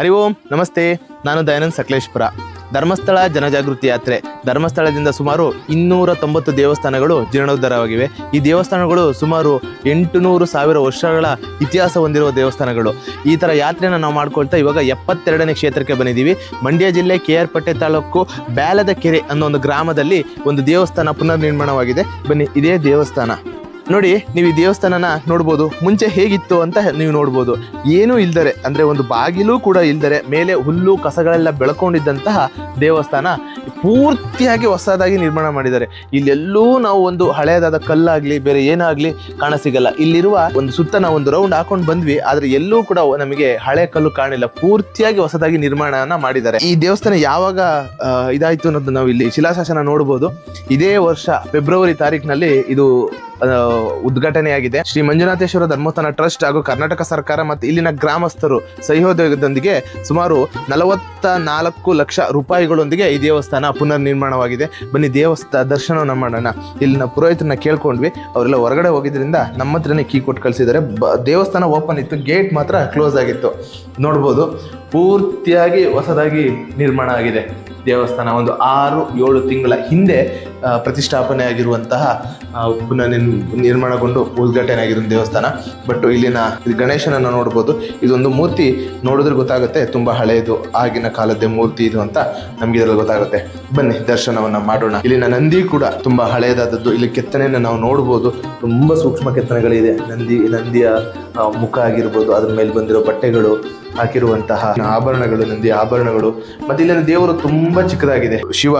ಹರಿ ಓಂ, ನಮಸ್ತೆ. ನಾನು ದಯಾನಂದ್ ಸಕಲೇಶ್ಪುರ. ಧರ್ಮಸ್ಥಳ ಜನಜಾಗೃತಿ ಯಾತ್ರೆ. ಧರ್ಮಸ್ಥಳದಿಂದ ಸುಮಾರು ಇನ್ನೂರ ತೊಂಬತ್ತು ದೇವಸ್ಥಾನಗಳು ಜೀರ್ಣೋದ್ಧಾರವಾಗಿವೆ. ಈ ದೇವಸ್ಥಾನಗಳು ಸುಮಾರು ಎಂಟುನೂರು ಸಾವಿರ ವರ್ಷಗಳ ಇತಿಹಾಸ ಹೊಂದಿರುವ ದೇವಸ್ಥಾನಗಳು. ಈ ಥರ ಯಾತ್ರೆನ ನಾವು ಮಾಡ್ಕೊಳ್ತಾ ಇವಾಗ ಎಪ್ಪತ್ತೆರಡನೇ ಕ್ಷೇತ್ರಕ್ಕೆ ಬಂದಿದ್ದೀವಿ. ಮಂಡ್ಯ ಜಿಲ್ಲೆ ಕೆ ಆರ್ ಪಟ್ಟೆ ತಾಲೂಕು ಬ್ಯಾಲದ ಕೆರೆ ಅನ್ನೋ ಒಂದು ಗ್ರಾಮದಲ್ಲಿ ಒಂದು ದೇವಸ್ಥಾನ ಪುನರ್ ನಿರ್ಮಾಣವಾಗಿದೆ ಬನ್ನಿ, ಇದೇ ದೇವಸ್ಥಾನ. ನೋಡಿ, ನೀವು ಈ ದೇವಸ್ಥಾನನ ನೋಡ್ಬೋದು. ಮುಂಚೆ ಹೇಗಿತ್ತು ಅಂತ ನೀವು ನೋಡ್ಬೋದು. ಏನೂ ಇಲ್ದರೆ, ಅಂದರೆ ಒಂದು ಬಾಗಿಲು ಕೂಡ ಇಲ್ದರೆ, ಮೇಲೆ ಹುಲ್ಲು, ಕಸಗಳೆಲ್ಲ ಬೆಳ್ಕೊಂಡಿದ್ದಂತಹ ದೇವಸ್ಥಾನ ಪೂರ್ತಿಯಾಗಿ ಹೊಸದಾಗಿ ನಿರ್ಮಾಣ ಮಾಡಿದ್ದಾರೆ. ಇಲ್ಲೆಲ್ಲೂ ನಾವು ಒಂದು ಹಳೆಯದಾದ ಕಲ್ಲಾಗ್ಲಿ, ಬೇರೆ ಏನಾಗ್ಲಿ ಕಾಣ ಸಿಗಲ್ಲ ಇಲ್ಲಿರುವ ಒಂದು ಸುತ್ತ ನಾವು ಒಂದು ರೌಂಡ್ ಹಾಕೊಂಡು ಬಂದ್ವಿ, ಆದ್ರೆ ಎಲ್ಲೂ ಕೂಡ ನಮಗೆ ಹಳೆ ಕಲ್ಲು ಕಾಣಿಲ್ಲ. ಪೂರ್ತಿಯಾಗಿ ಹೊಸದಾಗಿ ನಿರ್ಮಾಣನ ಮಾಡಿದ್ದಾರೆ. ಈ ದೇವಸ್ಥಾನ ಯಾವಾಗ ಇದಾಯಿತು ಅನ್ನೋದು ನಾವು ಇಲ್ಲಿ ಶಿಲಾಶಾಸನ ನೋಡ್ಬೋದು. ಇದೇ ವರ್ಷ, ಫೆಬ್ರವರಿ ತಾರೀಕಿನಲ್ಲಿ ಇದು ಉದ್ಘಾಟನೆಯಾಗಿದೆ. ಶ್ರೀ ಮಂಜುನಾಥೇಶ್ವರ ಧರ್ಮಸ್ಥಾನ ಟ್ರಸ್ಟ್ ಹಾಗೂ ಕರ್ನಾಟಕ ಸರ್ಕಾರ ಮತ್ತು ಇಲ್ಲಿನ ಗ್ರಾಮಸ್ಥರು ಸಹಯೋಗದೊಂದಿಗೆ ಸುಮಾರು ನಲವತ್ತ ನಾಲ್ಕು ಲಕ್ಷ ರೂಪಾಯಿಗಳೊಂದಿಗೆ ಈ ದೇವಸ್ಥಾನ ಪುನರ್ ನಿರ್ಮಾಣವಾಗಿದೆ ಬನ್ನಿ ದೇವಸ್ಥಾನ ದರ್ಶನವನ್ನು ಮಾಡೋಣ. ಇಲ್ಲಿನ ಪುರೋಹಿತರನ್ನ ಕೇಳ್ಕೊಂಡ್ವಿ. ಅವರೆಲ್ಲ ಹೊರಗಡೆ ಹೋಗಿದ್ರಿಂದ ನಮ್ಮ ಹತ್ರನೇ ಕೀ ಕೊಟ್ಟು ಕಳಿಸಿದ್ದಾರೆ. ದೇವಸ್ಥಾನ ಓಪನ್ ಇತ್ತು, ಗೇಟ್ ಮಾತ್ರ ಕ್ಲೋಸ್ ಆಗಿತ್ತು. ನೋಡ್ಬೋದು, ಪೂರ್ತಿಯಾಗಿ ಹೊಸದಾಗಿ ನಿರ್ಮಾಣ ಆಗಿದೆ. ದೇವಸ್ಥಾನ ಒಂದು ಆರು ಏಳು ತಿಂಗಳ ಹಿಂದೆ ಪ್ರತಿಷ್ಠಾಪನೆ ಆಗಿರುವಂತಹ ಪುನಃ ನಿರ್- ನಿರ್ಮಾಣಗೊಂಡು ಉದ್ಘಾಟನೆ ಆಗಿರೋ ದೇವಸ್ಥಾನ. ಬಟ್ ಇಲ್ಲಿನ ಗಣೇಶನನ್ನು ನೋಡ್ಬೋದು. ಇದೊಂದು ಮೂರ್ತಿ ನೋಡಿದ್ರೆ ಗೊತ್ತಾಗುತ್ತೆ, ತುಂಬ ಹಳೆಯದು, ಆಗಿನ ಕಾಲದ್ದೇ ಮೂರ್ತಿ ಇದು ಅಂತ ನಮ್ಗೆ ಇದರಲ್ಲಿ ಗೊತ್ತಾಗುತ್ತೆ. ಬನ್ನಿ, ದರ್ಶನವನ್ನ ಮಾಡೋಣ. ಇಲ್ಲಿನ ನಂದಿ ಕೂಡ ತುಂಬಾ ಹಳೆಯದಾದದ್ದು. ಇಲ್ಲಿ ಕೆತ್ತನೆಯನ್ನು ನಾವು ನೋಡ್ಬೋದು. ತುಂಬಾ ಸೂಕ್ಷ್ಮ ಕೆತ್ತನೆಗಳಿದೆ. ನಂದಿ, ನಂದಿಯ ಮುಖ ಆಗಿರ್ಬೋದು, ಅದ್ರ ಮೇಲೆ ಬಂದಿರೋ ಬಟ್ಟೆಗಳು, ಹಾಕಿರುವಂತಹ ಆಭರಣಗಳು, ನಂದಿ ಆಭರಣಗಳು. ಮತ್ತೆ ಇಲ್ಲಿನ ದೇವರು ತುಂಬಾ ಚಿಕ್ಕದಾಗಿದೆ. ಶಿವ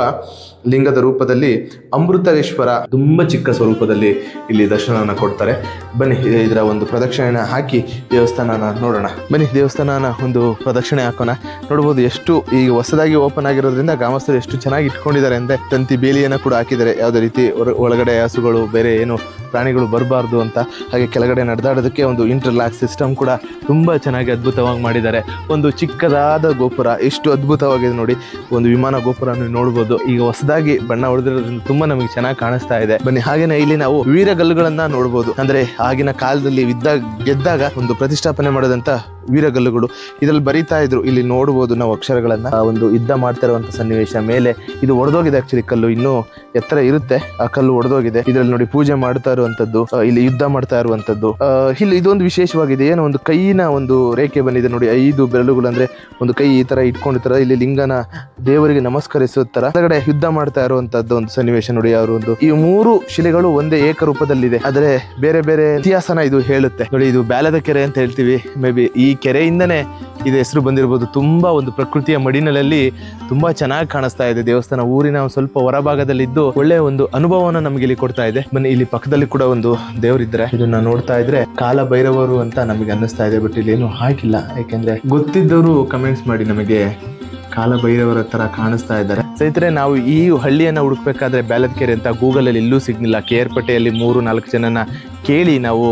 ಲಿಂಗದ ರೂಪದಲ್ಲಿ ಅಮೃತೇಶ್ವರ ತುಂಬ ಚಿಕ್ಕ ಸ್ವರೂಪದಲ್ಲಿ ಇಲ್ಲಿ ದರ್ಶನವನ್ನು ಕೊಡ್ತಾರೆ. ಬನ್ನಿ ಇದರ ಒಂದು ಪ್ರದಕ್ಷಿಣೆನ ಹಾಕಿ ದೇವಸ್ಥಾನನ ನೋಡೋಣ. ಬನ್ನಿ, ದೇವಸ್ಥಾನನ ಒಂದು ಪ್ರದಕ್ಷಿಣೆ ಹಾಕೋಣ. ನೋಡ್ಬೋದು ಎಷ್ಟು ಈಗ ಹೊಸದಾಗಿ ಓಪನ್ ಆಗಿರೋದ್ರಿಂದ ಗ್ರಾಮಸ್ಥರು ಎಷ್ಟು ಚೆನ್ನಾಗಿ ಇಟ್ಕೊಂಡಿದ್ದಾರೆ ಅಂದರೆ ತಂತಿ ಬೇಲಿಯನ್ನು ಕೂಡ ಹಾಕಿದ್ದಾರೆ. ಯಾವುದೇ ರೀತಿ ಒಳಗಡೆ ಹಸುಗಳು, ಬೇರೆ ಏನು ಪ್ರಾಣಿಗಳು ಬರಬಾರ್ದು ಅಂತ. ಹಾಗೆ ಕೆಳಗಡೆ ನಡೆದಾಡೋದಕ್ಕೆ ಒಂದು ಇಂಟರ್ಲಾಕ್ ಸಿಸ್ಟಮ್ ಕೂಡ ತುಂಬ ಚೆನ್ನಾಗಿ ಅದ್ಭುತವಾಗಿ ಮಾಡಿದ್ದಾರೆ. ಒಂದು ಚಿಕ್ಕದಾದ ಗೋಪುರ, ಎಷ್ಟು ಅದ್ಭುತವಾಗಿದೆ ನೋಡಿ. ಒಂದು ವಿಮಾನ ಗೋಪುರ ನೋಡ್ಬೋದು. ಈಗ ಹೊಸದಾಗಿ ಬಣ್ಣ ಹೊಡೆದಿರೋದ್ರಿಂದ ತುಂಬಾ ನಮಗೆ ಚೆನ್ನಾಗಿ ಕಾಣಿಸ್ತಾ ಇದೆ. ಬನ್ನಿ, ಹಾಗೇನೆ ಇಲ್ಲಿ ನಾವು ವೀರಗಲ್ಲುಗಳನ್ನ ನೋಡಬಹುದು ಅಂದ್ರೆ ಆಗಿನ ಕಾಲದಲ್ಲಿ ಇದ್ದಾಗ ಗೆದ್ದಾಗ ಒಂದು ಪ್ರತಿಷ್ಠಾಪನೆ ಮಾಡಿದಂತ ವೀರಗಲ್ಲುಗಳು ಇದ್ರಲ್ಲಿ ಬರೀತಾ ಇದ್ರು. ಇಲ್ಲಿ ನೋಡಬಹುದು ನಾವು ಅಕ್ಷರಗಳನ್ನ. ಒಂದು ಯುದ್ಧ ಮಾಡ್ತಾ ಇರುವಂತ ಸನ್ನಿವೇಶ ಮೇಲೆ ಇದು ಒಡೆದೋಗಿದೆ ಆಕ್ಚುಲಿ ಕಲ್ಲು. ಇನ್ನೂ ಎತ್ತರ ಇರುತ್ತೆ. ಆ ಕಲ್ಲು ಒಡೆದೋಗಿದೆ. ಇದ್ರಲ್ಲಿ ನೋಡಿ ಪೂಜೆ ಮಾಡ್ತಾ ಇರುವಂತದ್ದು ಇಲ್ಲಿ ಯುದ್ಧ ಮಾಡ್ತಾ ಇರುವಂತದ್ದು. ಇಲ್ಲಿ ಇದೊಂದು ವಿಶೇಷವಾಗಿದೆ. ಏನೋ ಒಂದು ಕೈಯಿನ ಒಂದು ರೇಖೆ ಬಂದಿದೆ ನೋಡಿ. ಐದು ಬೆರಳುಗಳು ಅಂದ್ರೆ ಒಂದು ಕೈ ಈ ತರ ಇಟ್ಕೊಂಡಿರ್ತಾರ. ಇಲ್ಲಿ ಲಿಂಗನ ದೇವರಿಗೆ ನಮಸ್ಕರಿಸುತ್ತಾರ. ಯುದ್ಧ ಮಾಡ್ತಾ ಇರುವಂತದ್ದು ಒಂದು ಸನ್ನಿವೇಶ. ನೋಡಿ, ಅವರು ಒಂದು ಈ ಮೂರು ಶಿಲೆಗಳು ಒಂದೇ ಏಕರೂಪದಲ್ಲಿದೆ. ಆದರೆ ಬೇರೆ ಬೇರೆ ಇತಿಹಾಸನ ಇದು ಹೇಳುತ್ತೆ. ನೋಡಿ, ಇದು ಬ್ಯಾಲದ ಕೆರೆ ಅಂತ ಹೇಳ್ತೀವಿ. ಮೇ ಬಿ ಈ ಕೆರೆಯಿಂದನೇ ಇದು ಹೆಸರು ಬಂದಿರಬಹುದು ತುಂಬಾ ಒಂದು ಪ್ರಕೃತಿಯ ಮಡಿನಲ್ಲಿ ತುಂಬಾ ಚೆನ್ನಾಗಿ ಕಾಣಿಸ್ತಾ ಇದೆ. ದೇವಸ್ಥಾನ ಊರಿನ ಸ್ವಲ್ಪ ಹೊರಭಾಗದಲ್ಲಿದ್ದು ಒಳ್ಳೆ ಒಂದು ಅನುಭವನ ನಮಗೆ ಇಲ್ಲಿ ಕೊಡ್ತಾ ಇದೆ. ಬನ್ನಿ, ಇಲ್ಲಿ ಪಕ್ಕದಲ್ಲಿ ಕೂಡ ಒಂದು ದೇವರಿದ್ರೆ ಇದನ್ನ ನೋಡ್ತಾ ಇದ್ರೆ ಕಾಲ ಭೈರವರು ಅಂತ ನಮಗೆ ಅನ್ನಿಸ್ತಾ ಇದೆ, ಬಟ್ ಇಲ್ಲಿ ಏನು ಹಾಕಿಲ್ಲ ಯಾಕೆಂದ್ರೆ ಗೊತ್ತಿದ್ದವರು ಕಮೆಂಟ್ಸ್ ಮಾಡಿ ನಮಗೆ ಕಾಲ ಭೈರವರ ತರ ಕಾಣಿಸ್ತಾ ಇದ್ದಾರೆ. ಸ್ನೇಹಿತರೆ, ನಾವು ಈ ಹಳ್ಳಿಯನ್ನ ಹುಡುಕ್ಬೇಕಾದ್ರೆ ಬ್ಯಾಲದ್ಕೆರೆ ಅಂತ ಗೂಗಲ್ ಅಲ್ಲಿ ಎಲ್ಲೂ ಸಿಗ್ಲಿಲ್ಲ. ಕೇರ್ಪಟ್ಟೆಯಲ್ಲಿ ಮೂರು ನಾಲ್ಕು ಜನನ ಕೇಳಿ ನಾವು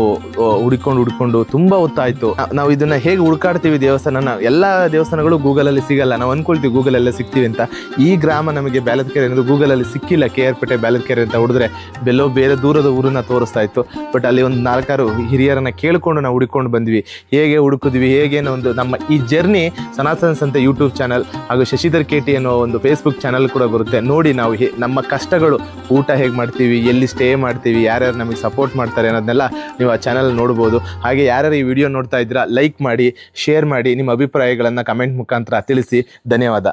ಹುಡುಕೊಂಡು ಹುಡ್ಕೊಂಡು ತುಂಬಾ ಹೊತ್ತಾಯ್ತು. ನಾವು ಇದನ್ನ ಹೇಗೆ ಹುಡುಕಾಡ್ತೀವಿ ದೇವಸ್ಥಾನನ? ಎಲ್ಲಾ ದೇವಸ್ಥಾನಗಳು ಗೂಗಲ್ ಅಲ್ಲಿ ಸಿಗಲ್ಲ. ನಾವು ಅನ್ಕೊಳ್ತೀವಿ ಗೂಗಲ್ ಎಲ್ಲ ಸಿಗ್ತೀವಿ ಅಂತ. ಈ ಗ್ರಾಮ ನಮಗೆ ಬ್ಯಾಲದ್ಕೆರೆ ಅನ್ನೋದು ಗೂಗಲ್ ಅಲ್ಲಿ ಸಿಕ್ಕಿಲ್ಲ ಪೇಟೆ ಬ್ಯಾಲತ್ಕೆರೆ ಅಂತ ಹುಡಿದ್ರೆ ಬೆಲ್ಲೋ ಬೇರೆ ದೂರದ ಊರನ್ನ ತೋರಿಸ್ತಾ ಇತ್ತು. ಬಟ್ ಅಲ್ಲಿ ಒಂದು ನಾಲ್ಕಾರು ಹಿರಿಯರನ್ನ ಕೇಳಿಕೊಂಡು ನಾವು ಹುಡುಕೊಂಡು ಬಂದ್ವಿ. ಹೇಗೆ ಹುಡುಕಿದ್ವಿ ಹೇಗೆ ಒಂದು ನಮ್ಮ ಈ ಜರ್ನಿ ಸನಾತನ ಸಂತೆ ಯೂಟ್ಯೂಬ್ ಚಾನಲ್ ಹಾಗೂ ಶಶಿಧರ್ ಕೇಟಿ ಅನ್ನೋ ಒಂದು ಫೇಸ್ಬುಕ್ ಚಾನಲ್ ಕೂಡ ಬರುತ್ತೆ. ನೋಡಿ ನಾವು ಹೇ- ನಮ್ಮ ಕಷ್ಟಗಳು, ಊಟ ಹೇಗೆ ಮಾಡ್ತೀವಿ, ಎಲ್ಲಿ ಸ್ಟೇ ಮಾಡ್ತೀವಿ, ಯಾರ್ಯಾರು ನಮಗೆ ಸಪೋರ್ಟ್ ಮಾಡ್ತಾರೆ ಅನ್ನೋದನ್ನೆಲ್ಲ ನೀವು ಆ ಚಾನಲ್ ನೋಡ್ಬೋದು. ಹಾಗೆ ಯಾರ್ಯಾರು ಈ ವಿಡಿಯೋ ನೋಡ್ತಾ ಇದ್ದೀರಾ ಲೈಕ್ ಮಾಡಿ ಶೇರ್ ಮಾಡಿ, ನಿಮ್ಮ ಅಭಿಪ್ರಾಯಗಳನ್ನು ಕಮೆಂಟ್ ಮುಖಾಂತರ ತಿಳಿಸಿ. ಧನ್ಯವಾದ.